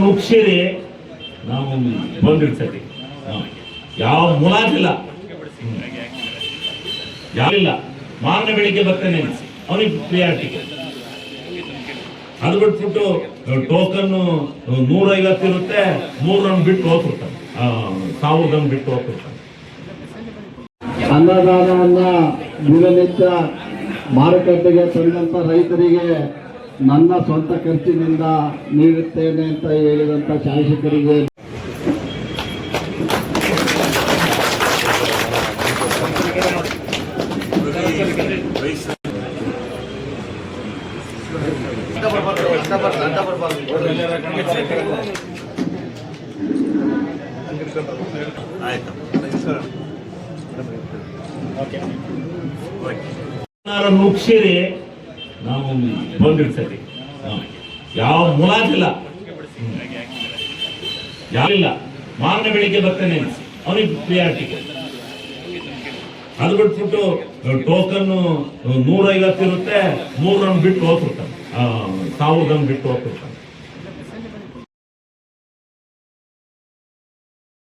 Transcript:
ಮುಗಿಸಿರಿ ನಾವು ಯಾವ ಯಾರಿಲ್ಲ. ಮಾರನೇ ಬೆಳಿಗ್ಗೆ ಬರ್ತೇನೆ. ಅವನಿಗೆ ಪ್ರಿಯಾರಿಟಿ ಅದು ಬಿಟ್ಬಿಟ್ಟು ಟೋಕನ್ ನೂರೈವತ್ತು ಇರುತ್ತೆ ಮೂರು ರನ್ ಬಿಟ್ಟು ಹೋಗ್ಬಿಡ್ತಾನೆ ಸಾವಿರ ಬಿಟ್ಟು ಹೋಗ್ಬಿಡ್ತಾನೆ ಅನ್ನದಾನವನ್ನ ದಿನನಿತ್ಯ ಮಾರುಕಟ್ಟೆಗೆ ತಂದಂತ ರೈತರಿಗೆ ನನ್ನ ಸ್ವಂತ ಖರ್ಚಿನಿಂದ ನೀಡುತ್ತೇನೆ ಅಂತ ಹೇಳಿದಂತ ಶಾಸಕರಿಗೆ ಆಯ್ತು ನುಗ್ಸಿರಿ ನಾವು ಬಂದಿರ್ತೀವಿ. ಯಾವ ಮುಲಾಜಿಲ್ಲ. ಯಾರಿಲ್ಲ. ಮಾರನೇ ಬೆಳಿಗ್ಗೆ ಬರ್ತೇನೆ. ಅವನಿಗೆ ಪ್ರಿಯಾರಿಟಿ ಅದು ಬಿಟ್ಬಿಟ್ಟು ಟೋಕನ್ ನೂರೈವತ್ತು ಇರುತ್ತೆ. ಮೂರು ರನ್ ಬಿಟ್ಟು ಹೋಗ್ತಿರ್ತಾನೆ ತಾವು ಗಮನ ಬಿಟ್ಟು ಹೋಗ್ತಿರ್ತಾರೆ